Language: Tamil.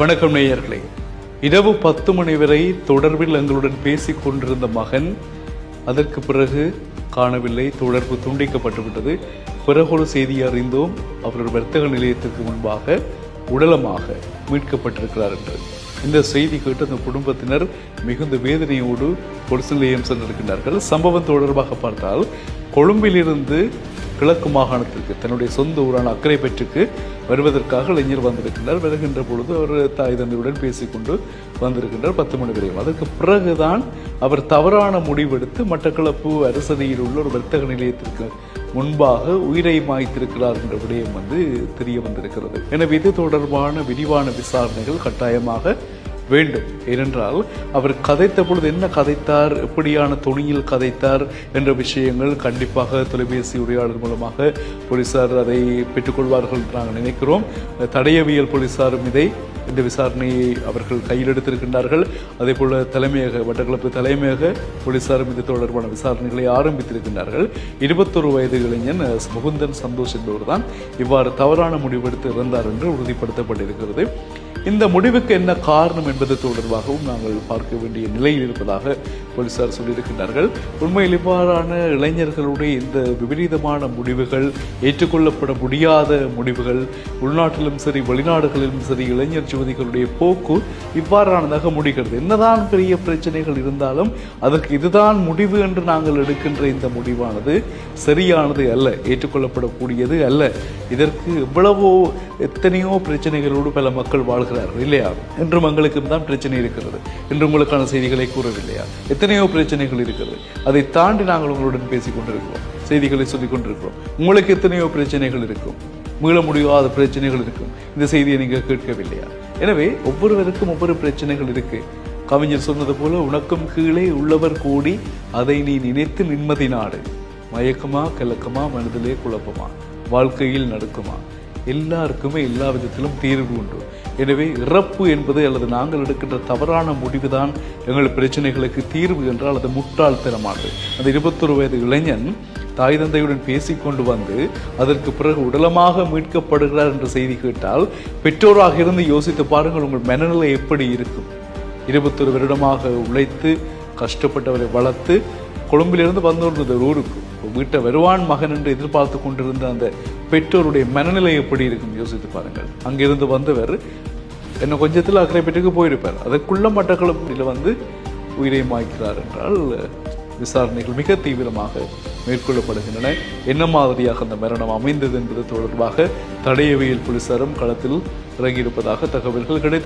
வணக்கம் நேயர்களே. இரவு பத்து மணி வரை தொடர்பில் எங்களுடன் பேசிக் கொண்டிருந்த மகன் அதற்கு பிறகு காணவில்லை தொடர்பு துண்டிக்கப்பட்டுவிட்டது. பிறகு ஒரு செய்தி அறிந்தோம் அவர் வர்த்தக நிலையத்திற்கு முன்பாக உடலமாக மீட்கப்பட்டிருக்கிறார் என்று. இந்த செய்தி கேட்டு அந்த குடும்பத்தினர் மிகுந்த வேதனையோடு பொலிஸ் நிலையம் சென்றிருக்கின்றார்கள் சம்பவம் தொடர்பாக பார்த்தால் கொழும்பிலிருந்து கிழக்கு மாகாணத்திற்கு தன்னுடைய சொந்த ஊரான அக்கரைப்பற்றுக்கு வருவதற்காக இளைஞர் வந்திருக்கின்றார். வருகின்ற பொழுது அவர் தாய் தந்தையுடன் பேசிக்கொண்டு வந்திருக்கின்றார் பத்து மணி வரையும். அதற்கு பிறகுதான் அவர் தவறான முடிவெடுத்து மட்டக்களப்பு அரசதியில் உள்ள ஒரு வர்த்தக நிலையத்திற்கு முன்பாக உயிரை மாய்த்திருக்கிறார் என்ற விடயம் வந்து தெரிய வந்திருக்கிறது. எனவே இது தொடர்பான விரிவான விசாரணைகள் கட்டாயமாக வேண்டும். ஏனென்றால் அவர் கதைத்த பொழுது என்ன கதைத்தார் எப்படியான துணியில் கதைத்தார் என்ற விஷயங்கள் கண்டிப்பாக தொலைபேசி உரையாடல் மூலமாக போலீசார் அதை பெற்றுக்கொள்வார்கள் என்று நாங்கள் நினைக்கிறோம். தடையவியல் போலீசாரும் இதை இந்த விசாரணையை அவர்கள் கையில் எடுத்திருக்கின்றார்கள். அதே போல தலைமையக வட்டக்கிழப்பு தலைமையக போலீசாரும் இது தொடர்பான விசாரணைகளை ஆரம்பித்திருக்கின்றார்கள். இருபத்தொரு வயது இளைஞன் முகுந்தன் சந்தோஷ் என்பவர் தான் இவ்வாறு தவறான முடிவெடுத்து இறந்தார் என்று உறுதிப்படுத்தப்பட்டிருக்கிறது. இந்த முடிவுக்கு என்ன காரணம் என்பது தொடர்பாகவும் நாங்கள் பார்க்க வேண்டிய நிலையில் இருப்பதாக போலீசார் சொல்லியிருக்கின்றார்கள். உண்மையில் இவ்வாறான இளைஞர்களுடைய இந்த விபரீதமான முடிவுகள் ஏற்றுக்கொள்ளப்பட முடியாத முடிவுகள் உள்நாட்டிலும் சரி வெளிநாடுகளிலும் சரி இளைஞர் யுவதிகளுடைய போக்கு இவ்வாறானதாக முடிகிறது. என்னதான் பெரிய பிரச்சனைகள் இருந்தாலும் அதற்கு இதுதான் முடிவு என்று நாங்கள் எடுக்கின்ற இந்த முடிவானது சரியானது அல்ல ஏற்றுக்கொள்ளப்படக்கூடியது அல்ல. இதற்கு எவ்வளவோ எத்தனையோ பிரச்சனைகளோடு பல மக்கள் வாழ்கிறார்கள் இல்லையா? என்றும் எங்களுக்கும் தான் பிரச்சனை இருக்கிறது. இன்று உங்களுக்கான செய்திகளை கூறவில்லையா? எத்தனையோ பிரச்சனைகள் இருக்கிறது. அதை தாண்டி நாங்கள் உங்களுடன் பேசிக் கொண்டிருக்கிறோம் செய்திகளை சொல்லிக் கொண்டிருக்கிறோம் உங்களுக்கு எத்தனையோ பிரச்சனைகள் இருக்கும். மீள முடியாத பிரச்சனைகள் இருக்கும். இந்த செய்தியை நீங்கள் கேட்கவில்லையா? எனவே ஒவ்வொருவருக்கும் ஒவ்வொரு பிரச்சனைகள் இருக்கு. கவிஞர் சொன்னது போல உனக்கும் கீழே உள்ளவர் கூடி அதை நீ நினைத்து நிம்மதி நாடு. மயக்கமா கலக்கமா மனதிலே குழப்பமா? வாழ்க்கையில் நடக்குமா? எல்லாருக்குமே எல்லா விதத்திலும் தீர்வு உண்டு. எனவே இறப்பு என்பது அல்லது நாங்கள் எடுக்கின்ற தவறான முடிவு தான் எங்கள் பிரச்சனைகளுக்கு தீர்வு என்றால் அது முட்டாள்தனமானது அந்த இருபத்தொரு வயது இளைஞன் தாய் தந்தையுடன் பேசிக்கொண்டு வந்து அதற்கு பிறகு உடலமாக மீட்கப்படுகிறார் என்ற செய்தி கேட்டால் பெற்றோராக இருந்து யோசித்து பாருங்கள் உங்கள் மனநிலை எப்படி இருக்கும். இருபத்தொரு வருடமாக உழைத்து கஷ்டப்பட்டவரை வளர்த்து கொழும்பிலிருந்து வந்து ஒரு ஊருக்கு வீட்டை வருவான் மகன் என்று எதிர்பார்த்து கொண்டிருந்த அந்த பெற்றோருடைய மனநிலை எப்படி இருக்கும்? யோசித்து பாருங்கள். அங்கிருந்து வந்தவர் என்ன கொஞ்சத்தில் அக்கறை பெற்றுக்கு போயிருப்பார். அதற்குள்ள மட்டக்களப்பில் வந்து உயிரை மாய்க்கிறார் என்றால் விசாரணைகள் மிக தீவிரமாக மேற்கொள்ளப்படுகின்றன. என்ன மாதிரியாக அந்த மரணம் அமைந்தது என்பது தொடர்பாக தடயவியல் போலீசாரும் களத்தில் இறங்கியிருப்பதாக தகவல்கள் கிடைத்து